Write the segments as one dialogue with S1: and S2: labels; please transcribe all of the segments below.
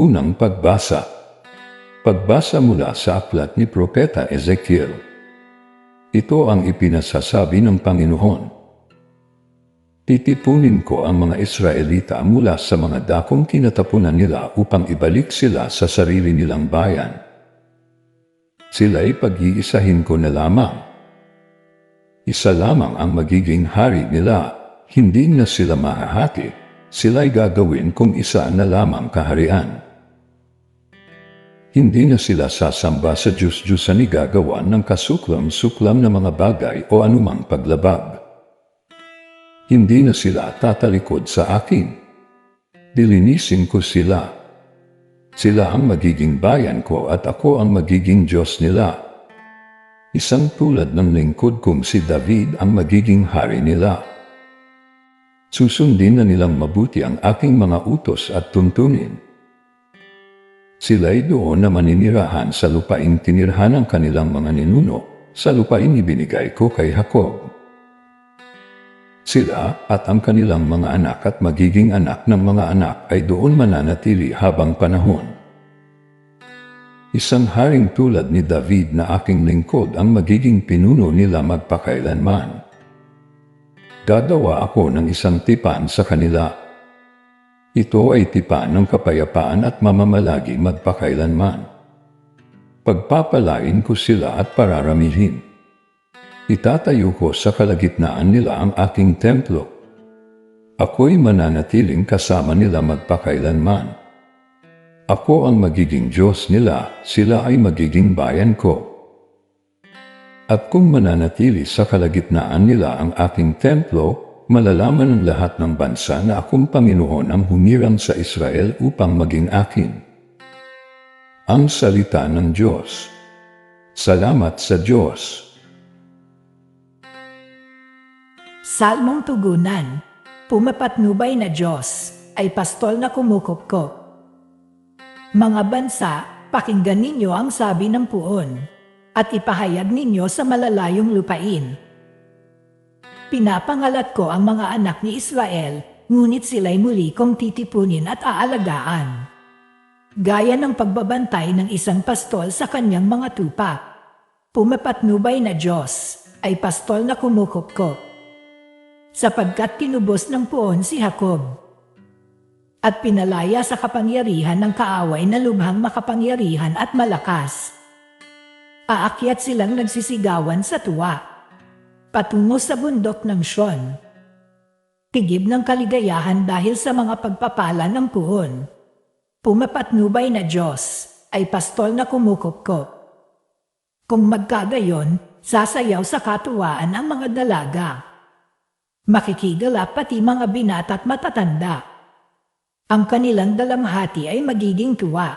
S1: Unang pagbasa. Pagbasa mula sa aklat ni Propeta Ezekiel. Ito ang ipinasasabi ng Panginoon. Titipunin ko ang mga Israelita mula sa mga dakong kinatapunan nila upang ibalik sila sa sarili nilang bayan. Sila'y pag-iisahin ko na lamang. Isa lamang ang magiging hari nila, hindi na sila mahahati sila'y gagawin kung isa na lamang kaharian. Hindi na sila sasamba sa Diyos-Diyosan ni gagawa ng kasuklam-suklam na mga bagay o anumang paglabag. Hindi na sila tatalikod sa akin. Dilinisin ko sila. Sila ang magiging bayan ko at ako ang magiging Diyos nila. Isang tulad ng lingkod kong si David ang magiging hari nila. Susundin na nilang mabuti ang aking mga utos at tuntunin. Sila'y doon na maninirahan sa lupaing tinirhan ng kanilang mga ninuno, sa lupaing ibinigay ko kay Jacob. Sila at ang kanilang mga anak at magiging anak ng mga anak ay doon mananatili habang panahon. Isang haring tulad ni David na aking lingkod ang magiging pinuno nila magpakailanman. Gagawa ako ng isang tipan sa kanila. Ito ay tipan ng kapayapaan at mamamalagi magpakailanman. Pagpapalain ko sila at pararamihin. Itatayo ko sa kalagitnaan nila ang aking templo. Ako'y mananatiling kasama nila magpakailanman. Ako ang magiging Diyos nila, sila ay magiging bayan ko. At kung mananatili sa kalagitnaan nila ang aking templo, malalaman ng lahat ng bansa na akong Panginoon ang humirang sa Israel upang maging akin. Ang salita ng Diyos. Salamat sa Diyos.
S2: Salmong tugunan, pumapatnubay na Diyos, ay pastol na kumukupkop. Mga bansa, pakinggan ninyo ang sabi ng puon at ipahayag ninyo sa malalayong lupain. Pinapangalat ko ang mga anak ni Israel, ngunit sila'y muli kong titipunin at aalagaan. Gaya ng pagbabantay ng isang pastol sa kanyang mga tupa. Pumapatnubay na Diyos ay pastol na kumukupkop. Sapagkat tinubos ng puon si Jacob at pinalaya sa kapangyarihan ng kaaway na lubhang makapangyarihan at malakas. Aakyat silang nagsisigawan sa tuwa. Patungo sa bundok ng Shon. Tigib ng kaligayahan dahil sa mga pagpapala ng puhon. Pumapatnubay na Diyos ay pastol na kumukupkop. Kung magkagayon, sasayaw sa katuwaan ang mga dalaga. Makikigala pati mga binata at matatanda. Ang kanilang dalamhati ay magiging tuwa.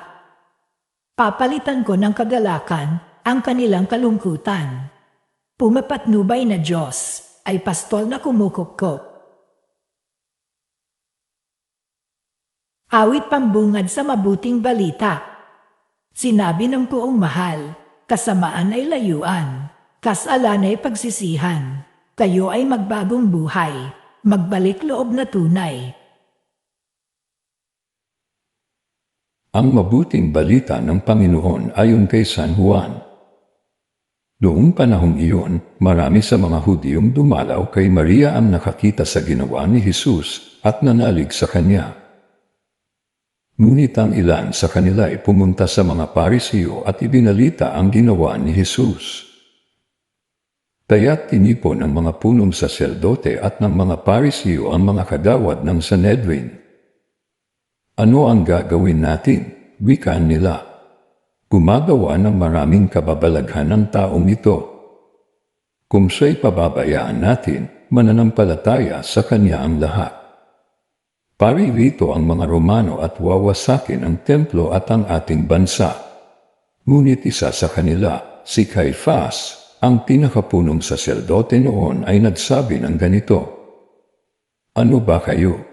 S2: Papalitan ko ng kagalakan ang kanilang kalungkutan. Pumapatnubay na Diyos ay pastol na kumukupkop. Awit pambungad sa mabuting balita. Sinabi ng kuong mahal, kasamaan ay layuan, kasalan ay pagsisihan. Kayo ay magbagong buhay, magbalik loob na tunay.
S1: Ang mabuting balita ng Panginoon ayon kay San Juan. Noong panahong iyon, marami sa mga Hudyong dumalaw kay Maria ang nakakita sa ginawa ni Jesus at nanalig sa kanya. Ngunit ang ilan sa kanila ay pumunta sa mga parisiyo at ibinalita ang ginawa ni Jesus. Kaya't tinipon ng mga punong saserdote at ng mga parisiyo ang mga kagawad ng Sanhedrin. Ano ang gagawin natin? Wikaan nila gumagawa ng maraming kababalaghan ng taong ito. Kung siya'y pababayaan natin, mananampalataya sa kanya ang lahat. Paririto ang mga Romano at wawasakin ang templo at ang ating bansa. Ngunit isa sa kanila, si Caiphas, ang pinakapunong saserdote noon ay nagsabi ng ganito, Ano ba kayo?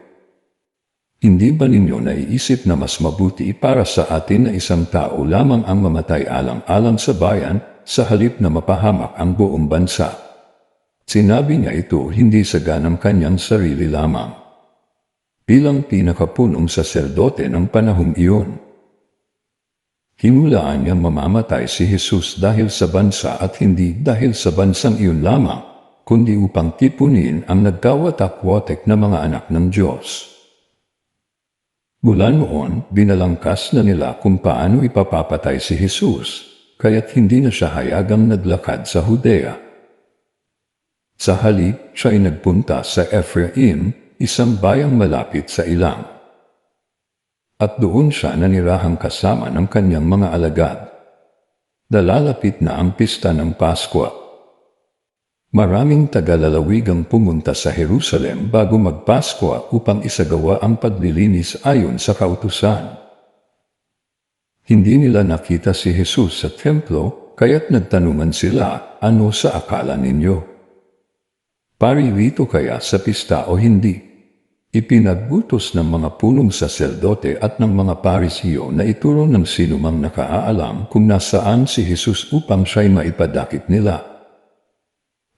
S1: Hindi ba ninyo naiisip na mas mabuti para sa atin na isang tao lamang ang mamatay alang-alang sa bayan sa halip na mapahamak ang buong bansa? Sinabi niya ito hindi sa ganang kanyang sarili lamang. Bilang pinakapunong saserdote ng panahong iyon, Hinulaan niya mamamatay si Jesus dahil sa bansa at hindi dahil sa bansang iyon lamang, kundi upang tipunin ang nagkawatak-watek na mga anak ng Diyos. Mula noon, binalangkas na nila kung paano ipapapatay si Jesus, kaya't hindi na siya hayagang naglakad sa Judea. Sa halip, siya ay nagpunta sa Ephraim, isang bayang malapit sa ilang at doon siya nanirahang kasama ng kanyang mga alagad. Dalalapit na ang pista ng Paskwa. Maraming tagalalawig ang pumunta sa Jerusalem bago magpaskwa upang isagawa ang paglilinis ayon sa kautusan. Hindi nila nakita si Jesus sa templo, kaya't nagtanungan sila, ano sa akala ninyo? Paririto kaya sa pista o hindi? Ipinagbutos ng mga punong saserdote at ng mga parisiyo na ituro ng sinumang nakaalam kung nasaan si Jesus upang siya'y maipadakip nila.